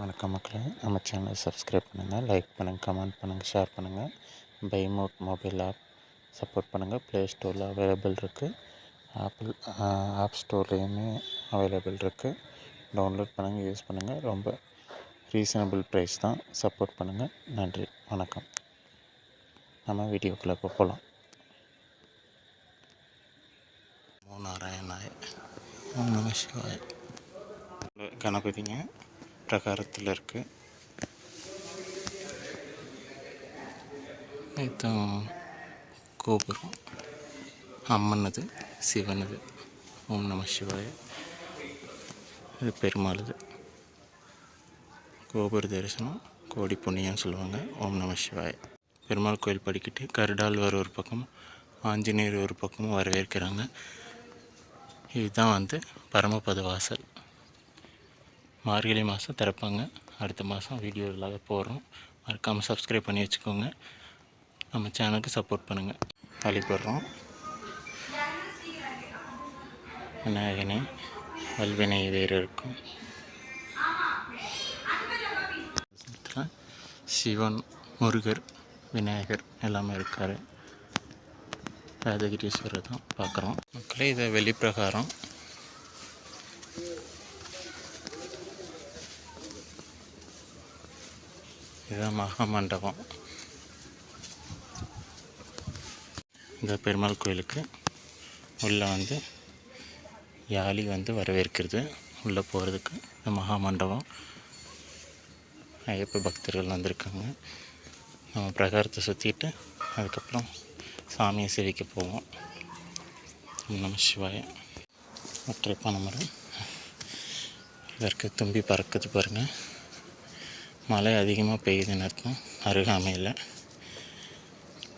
வணக்கம் மக்களே. நம்ம சேனலை சப்ஸ்கிரைப் பண்ணுங்கள் லைக் பண்ணுங்கள் கமெண்ட் பண்ணுங்கள் ஷேர் பண்ணுங்கள் by mode mobile app support பண்ணுங்கள் ப்ளே ஸ்டோரில் அவைலபிள் இருக்குது ஆப்பிள் ஆப் ஸ்டோர்லேயுமே அவைலபிள் இருக்குது டவுன்லோட் பண்ணுங்கள் யூஸ் பண்ணுங்கள் ரொம்ப ரீசனபிள் ப்ரைஸ் தான். சப்போர்ட் பண்ணுங்கள் நன்றி. வணக்கம். நம்ம வீடியோக்குள்ளே இப்போ போகலாம் ஓம் நம சிவாய. கணபதிங்க. பிரகாரத்தில் இருக்குது இதுதான் கோபுரம். அம்மனது சிவனது. ஓம் நம சிவாய. இது பெருமாளுது. கோபுர தரிசனம் கோடி புண்ணியம்னு சொல்லுவாங்க. ஓம் நம சிவாய. பெருமாள் கோயில் படிக்கிட்டு கருடாழ்வார் ஒரு பக்கம் ஆஞ்சநேயர் ஒரு பக்கமும் வரவேற்கிறாங்க. இதுதான் வந்து பரமபத வாசல் மார்கழி மாதம் திறப்பாங்க. அடுத்த மாதம் வீடியோ இல்லாத போடுறோம். மறக்காமல் சப்ஸ்கிரைப் பண்ணி வச்சுக்கோங்க. நம்ம சேனலுக்கு சப்போர்ட் பண்ணுங்கள் வழிபடுறோம் விநாயகனே வல்வினை வேறு இருக்கும் சிவன் முருகர் விநாயகர் எல்லாமே இருக்கார். ராஜகிரீஸ்வரர் தான் பார்க்குறோம். மக்களே இதை வெளிப்பிரகாரம். இதுதான் மகா மண்டபம் இந்த பெருமாள் கோயிலுக்கு உள்ளே வந்து யாழி வந்து வரவேற்கிறது. உள்ளே போகிறதுக்கு இந்த மகா மண்டபம் ஐயப்ப பக்தர்கள் வந்திருக்காங்க. நம்ம பிரகாரத்தை சுற்றிட்டு அதுக்கப்புறம் சாமியை சேவிக்க போவோம். ஓம் நம சிவாய. ஒற்றை பனைமரம் இதற்கு தும்பி பறக்குது பாருங்கள் மழை அதிகமாக பெய்யுதுன்னு அர்த்தம். அருகாமையில்.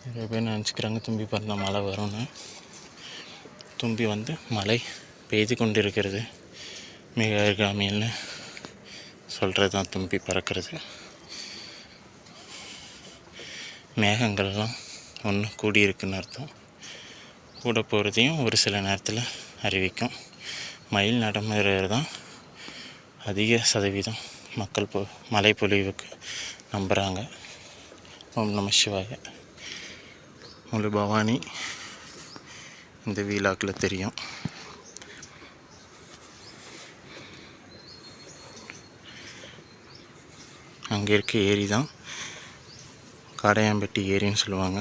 நிறைய பேர் நினச்சிக்கிறாங்க தும்பி பறந்த மழை வரும்னு. தும்பி வந்து மழை பெய்து கொண்டிருக்கிறது. மிக அருகாமையில் சொல்கிறது தான் தும்பி பறக்கிறது. மேகங்கள்லாம் ஒன்று கூடியிருக்குன்னு அர்த்தம். கூட போகிறதையும் ஒரு சில நேரத்தில் அறிவிக்கும். மயில் நடைமுறை தான் அதிக சதவீதம் மக்கள் பொ மழை பொழிவுக்கு நம்புகிறாங்க ஓம் நம சிவாய. முழு பவானி இந்த வீலாக்கில் தெரியும். அங்கே இருக்க ஏரி தான் காடையாம்பட்டி ஏரின்னு சொல்லுவாங்க.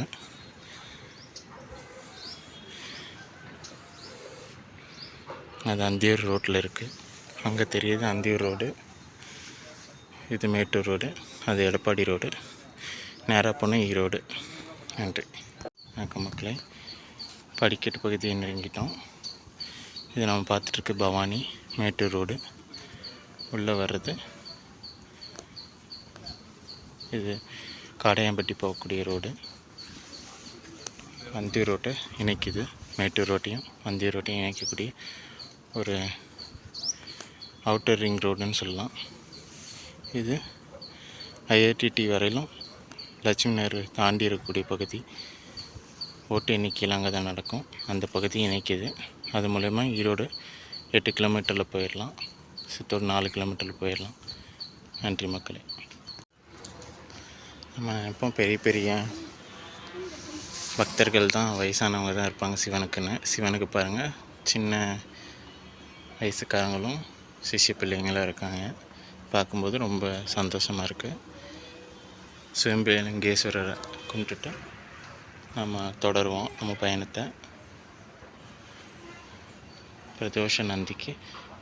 அது அந்தியூர் ரோட்டில் இருக்குது அங்கே தெரியுது அந்தியூர் ரோடு. இது மேட்டூர் ரோடு அது எடப்பாடி ரோடு. நேராக போனால் ஈரோடு நன்றி. வணக்கம் மக்களே. படிக்கட்டு பகுதியை நெருங்கிட்டோம். இது நம்ம பார்த்துட்ருக்கு பவானி மேட்டூர் ரோடு. உள்ளே வர்றது. இது காடையாம்பட்டி போகக்கூடிய ரோடு. வந்தி ரோட்டை இணைக்குது. மேட்டூர் ரோட்டையும் வந்தி ரோட்டையும் இணைக்கக்கூடிய ஒரு அவுட்டர் ரிங் ரோடுன்னு சொல்லலாம். இது ஐஐடிடி வரையிலும் லட்சுமி நகர் தாண்டி இருக்கக்கூடிய பகுதி. ஓட்டு எண்ணிக்கையில் அங்கே தான் நடக்கும். அந்த பகுதி இணைக்குது. அது மூலயமா ஈரோடு எட்டு கிலோமீட்டரில் போயிடலாம். சித்தூர் நாலு கிலோமீட்டரில் போயிடலாம். நன்றி மக்களே. நம்ம இப்போ பெரிய பெரிய பக்தர்கள் தான் வயசானவங்க தான் இருப்பாங்க சிவனுக்குன்னு. சிவனுக்கு பாருங்கள் சின்ன வயசுக்காரங்களும் சிஷ்ய பிள்ளைங்களும் இருக்காங்க. பார்க்கும்போது ரொம்ப சந்தோஷமாக இருக்குது சிவம்பேலிங்கேஸ்வரரை கும்பிட்டுட்டு நம்ம தொடருவோம் நம்ம பயணத்தை. பிரதோஷ நந்திக்கு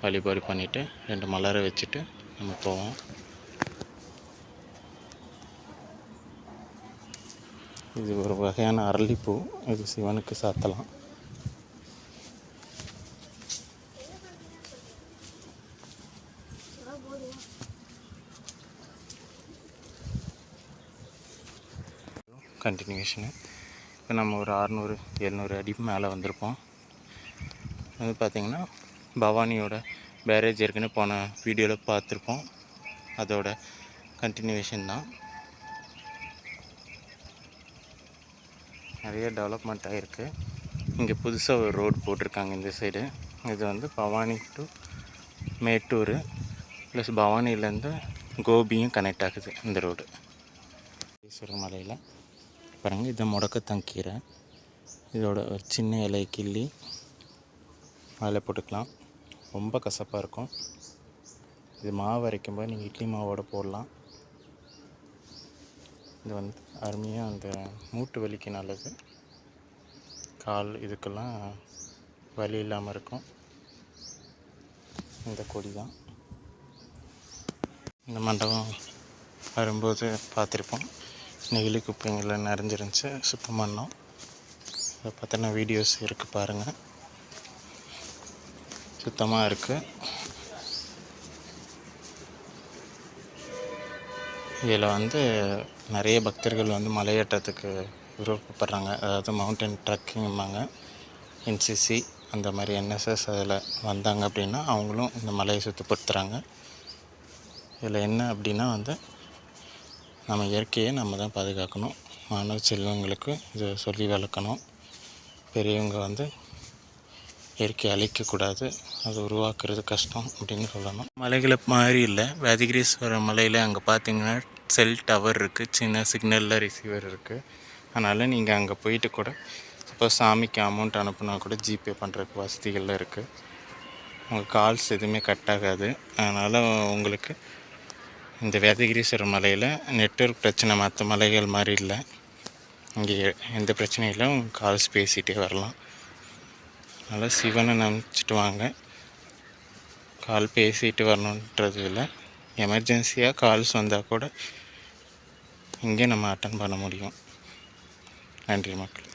வழிபாடு பண்ணிவிட்டு ரெண்டு மலரை வச்சுட்டு நம்ம போவோம். இது ஒரு வகையான அரளிப்பூ. இது சிவனுக்கு சாத்தலாம். கண்டினியூஷனு இப்போ நம்ம ஒரு அறநூறு எழுநூறு அடி மேலே வந்திருப்போம். அது பார்த்திங்கன்னா பவானியோட பேரேஜ் ஏற்கனவே போன வீடியோவில் பார்த்துருப்போம். அதோட கண்டினியூஷன் தான். நிறைய டெவலப்மெண்ட் ஆகிருக்கு இங்கே புதுசாக ஒரு ரோடு போட்டிருக்காங்க இந்த சைடு இது வந்து பவானி டு மேட்டூர் ப்ளஸ் பவானிலேருந்து கோபியும் கனெக்ட் ஆகுது இந்த ரோடு மலையில். பாருங்கள் இது முடக்கத்தங்கீரை இதோட ஒரு சின்ன இலை கிள்ளி அதில் போட்டுக்கலாம். ரொம்ப கசப்பாக இருக்கும். இது மாவு அரைக்கும்போது நீங்கள் இட்லி மாவோட போடலாம். இது வந்து அருமையாக அந்த மூட்டு வலிக்கு நல்லது. கால் இதுக்கெல்லாம் வலி இல்லாமல் இருக்கும். இந்த கொடி தான். இந்த மண்டபம் வரும்போது பார்த்துருப்போம். நெகிழி குப்பைங்களில் நிறைஞ்சிருந்துச்சு சுத்தம் பண்ணோம். அதை பற்றின வீடியோஸ் இருக்குது பாருங்கள் சுத்தமாக இருக்குது இதில் வந்து நிறைய பக்தர்கள் வந்து மலையேற்றத்துக்கு விருப்பப்படுறாங்க. அதாவது மவுண்டன் ட்ரக்கிங்பாங்க என்சிசி அந்த மாதிரி என்எஸ்எஸ் அதில் வந்தாங்க அப்படின்னா அவங்களும் இந்த மலையை சுத்தப்படுத்துகிறாங்க இதில் என்ன அப்படின்னா வந்து நம்ம இயற்கையை நம்ம தான் பாதுகாக்கணும். மாணவ செல்வங்களுக்கு இதை சொல்லி வளர்க்கணும். பெரியவங்க வந்து இயற்கையை அழிக்கக்கூடாது. அது உருவாக்குறது கஷ்டம் அப்படின்னு சொல்லணும். மலைகளை மாதிரி இல்லை. வேதகிரீஸ்வரர் மலையில் அங்கே பார்த்தீங்கன்னா செல் டவர் இருக்குது சின்ன சிக்னலில் ரிசீவர் இருக்குது அதனால் நீங்கள் அங்கே போயிட்டு கூட சப்போஸ் சாமிக்கு அமௌண்ட் அனுப்புனா கூட ஜிபே பண்ணுறதுக்கு வசதிகள்லாம் இருக்குது உங்கள் கால்ஸ் எதுவுமே கட் ஆகாது. அதனால் உங்களுக்கு இந்த வேதகிரீஸ்வரர் மலையில் நெட்ஒர்க் பிரச்சனை மற்ற மலைகள் மாதிரி இல்லை. இங்கே எந்த பிரச்சனையும் இல்லை. உங்கள் கால்ஸ் பேசிகிட்டே வரலாம். அதனால் சிவனை நினச்சிட்டு வாங்க. கால் பேசிட்டு வரணுன்றது இல்லை. எமர்ஜென்சியாக கால்ஸ் வந்தால் கூட இங்கே நம்ம அட்டன் பண்ண முடியும். நன்றி மக்கள்.